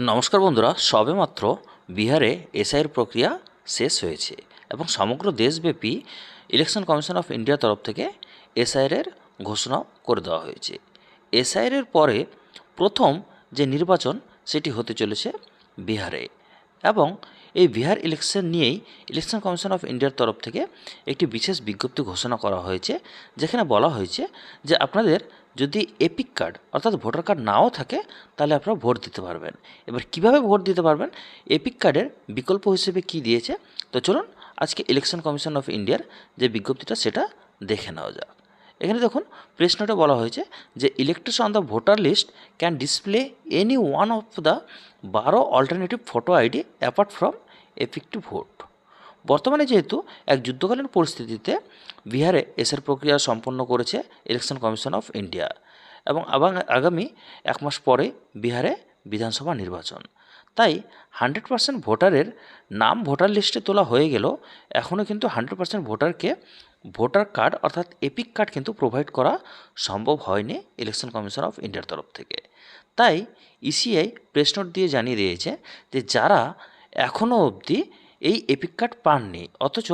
নমস্কার বন্ধুরা সবেমাত্র বিহারে এসআইয়ের প্রক্রিয়া শেষ হয়েছে এবং সমগ্র দেশব্যাপী ইলেকশন কমিশন অফ ইন্ডিয়ার তরফ থেকে এসআইয়ের ঘোষণা করে দেওয়া হয়েছে। এসআইয়ের পরে প্রথম যে নির্বাচন সেটি হতে চলেছে বিহারে এবং এই বিহার ইলেকশন নিয়েই ইলেকশন কমিশন অফ ইন্ডিয়ার তরফ থেকে একটি বিশেষ বিজ্ঞপ্তি ঘোষণা করা হয়েছে, যেখানে বলা হয়েছে যে আপনাদের যদি এপিক কার্ড অর্থাৎ ভোটার কার্ড নাও থাকে, তাহলে আপনারা ভোট দিতে পারবেন। এবার কীভাবে ভোট দিতে পারবেন? এপিক কার্ডের বিকল্প হিসেবে কি দিয়েছে? তো চলুন, আজকে ইলেকশন কমিশন অফ ইন্ডিয়ার যে বিজ্ঞপ্তিটা, সেটা দেখে নেওয়া যাক। এখানে দেখুন প্রেস নোটে বলা হয়েছে যে electors on the voter list can display any one of the বারো alternative photo ID apart from effective vote বর্তমানে যেহেতু এক যুদ্ধকালীন পরিস্থিতিতে বিহারে এসের প্রক্রিয়া সম্পন্ন করেছে ইলেকশন কমিশন অফ ইন্ডিয়া এবং আগামী এক মাস পরে বিহারে বিধানসভা নির্বাচন। তাই হান্ড্রেড পার্সেন্ট ভোটারের নাম ভোটার লিস্টে তোলা হয়ে গেল এখনও কিন্তু হান্ড্রেড পার্সেন্ট ভোটারকে ভোটার কার্ড অর্থাৎ এপিক কার্ড কিন্তু প্রোভাইড করা সম্ভব হয়নি ইলেকশন কমিশন অফ ইন্ডিয়ার তরফ থেকে। তাই ইসিআই প্রেস নোট দিয়ে জানিয়ে দিয়েছে যে যারা এখনও অবধি এই এপিক কার্ড পাননি অথচ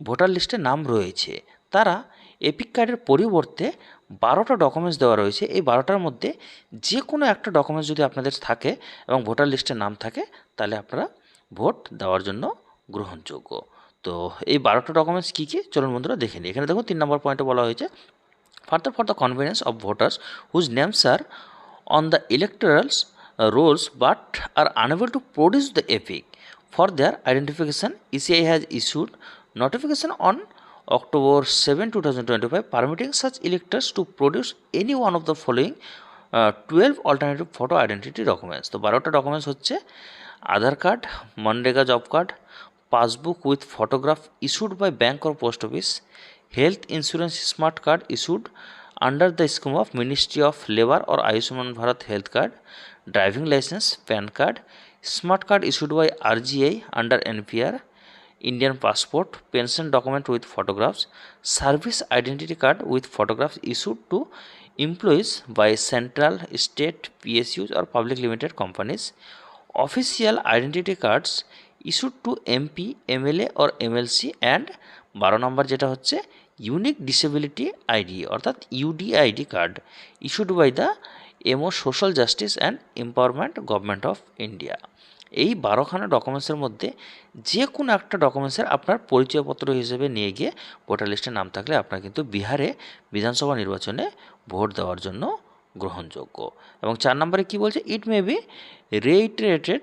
ভোটার লিস্টে নাম রয়েছে। তারা এপিক কার্ডের পরিবর্তে বারোটা ডকুমেন্টস দেওয়া রয়েছে। এই বারোটার মধ্যে যে কোনো একটা ডকুমেন্টস যদি আপনাদের থাকে এবং ভোটার লিস্টে নাম থাকে তাহলে আপনারা ভোট দেওয়ার জন্য গ্রহণযোগ্য। তো এই বারোটা ডকুমেন্টস কী কী? চলুন বন্ধুরা দেখে নিই। এখানে দেখুন তিন নম্বর পয়েন্টে বলা হয়েছে for the convenience of voters whose names are on the electorals uh, rolls but are unable to produce the epic for their identification eci has issued notification on october 7 2025 permitting such electors to produce any one of the following uh, 12 alternative photo identity documents তো বারোটা documents হচ্ছে Aadhaar card MNREGA job card passbook with photograph issued by bank or post office health insurance smart card issued under the scheme of ministry of labour or Ayushman Bharat health card driving licence PAN card smart card issued by R G I under NPR Indian passport, pension document with photographs, service identity card with photographs issued to employees by central state PSUs R public limited companies, official identity cards issued to MP, MLA or MLC and বারো number যেটা হচ্ছে unique disability ID অর্থাৎ UD ID card issued by the MO social justice and empowerment government of India. এই বারোখানা ডকুমেন্টসের মধ্যে যে কোনো একটা ডকুমেন্টসের আপনার পরিচয়পত্র হিসেবে নিয়ে গিয়ে ভোটার লিস্টে নাম থাকলে আপনার কিন্তু বিহারে বিধানসভা নির্বাচনে ভোট দেওয়ার জন্য গ্রহণযোগ্য। এবং চার নম্বরে কি বলছে? It may be reiterated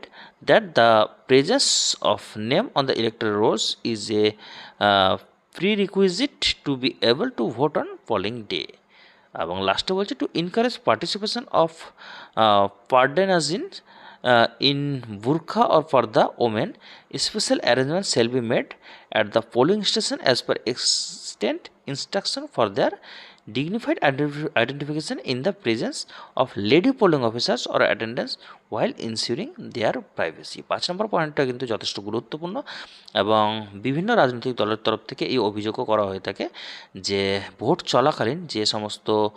that the presence of name on the electoral rolls is a uh, prerequisite to be able to vote on polling day এবং লাস্টে বলছে to encourage participation of pardanashin in burqa or for the women special arrangement shall be made at the polling station as per extent instruction for their dignified identif- identification in the presence of lady polling officers or attendants while ensuring their privacy. পাঁচ নম্বর পয়েন্টটা কিন্তু যথেষ্ট গুরুত্বপূর্ণ এবং বিভিন্ন রাজনৈতিক দলের তরফ থেকে এই অভিযোগও করা হয়ে থাকে যে ভোট চলাকালীন যে সমস্ত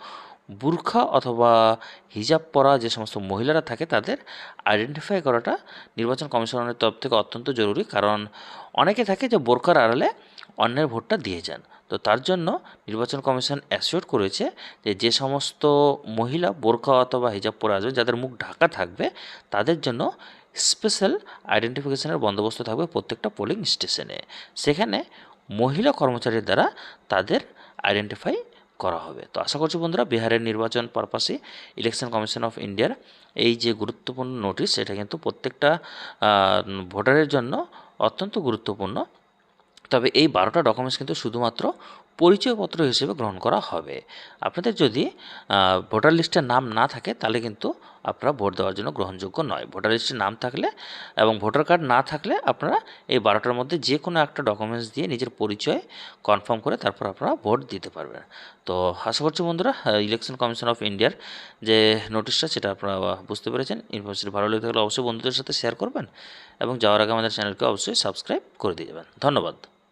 বুরখা অথবা হিজাব পরা যে সমস্ত মহিলারা থাকে তাদের আইডেন্টিফাই করাটা নির্বাচন কমিশনের তরফ থেকে অত্যন্ত জরুরি। কারণ অনেকে থাকে যে বোরখার আড়ালে অন্যের ভোটটা দিয়ে যান। তো তার জন্য নির্বাচন কমিশন অ্যাসিওর করেছে যে যে সমস্ত মহিলা বোরখা অথবা হিজাব পরে আসবে যাদের মুখ ঢাকা থাকবে, তাদের জন্য স্পেশাল আইডেন্টিফিকেশনের বন্দোবস্ত থাকবে প্রত্যেকটা পোলিং স্টেশনে সেখানে মহিলা কর্মচারীর দ্বারা তাদের আইডেন্টিফাই করা হবে। তো আশা করছি বন্ধুরা, বিহারের নির্বাচন পারপাসে ইলেকশন কমিশন অফ ইন্ডিয়ার এই যে গুরুত্বপূর্ণ নোটিশ এটা কিন্তু প্রত্যেকটা ভোটারের জন্য অত্যন্ত গুরুত্বপূর্ণ। তবে এই বারোটা ডকুমেন্টস কিন্তু শুধুমাত্র পরিচয়পত্র হিসেবে গ্রহণ করা হবে। আপনাদের যদি ভোটার লিস্টে নাম না থাকে, তাহলে কিন্তু আপনারা ভোট দেওয়ার জন্য গ্রহণযোগ্য নয়। ভোটার লিস্টে নাম থাকলে এবং ভোটার কার্ড না থাকলে আপনারা এই বারোটার মধ্যে যে কোনো একটা ডকুমেন্টস দিয়ে নিজের পরিচয় কনফার্ম করে তারপর আপনারা ভোট দিতে পারবেন। তো আশা করছি বন্ধুরা ইলেকশন কমিশন অফ ইন্ডিয়ার যে নোটিশটা সেটা আপনারা বুঝতে পেরেছেন। ইনফরমেশন ভালো লেগে থাকলে অবশ্যই বন্ধুদের সাথে শেয়ার করবেন এবং যাওয়ার আগে আমাদের চ্যানেলকে অবশ্যই সাবস্ক্রাইব করে দিয়ে যাবেন। ধন্যবাদ।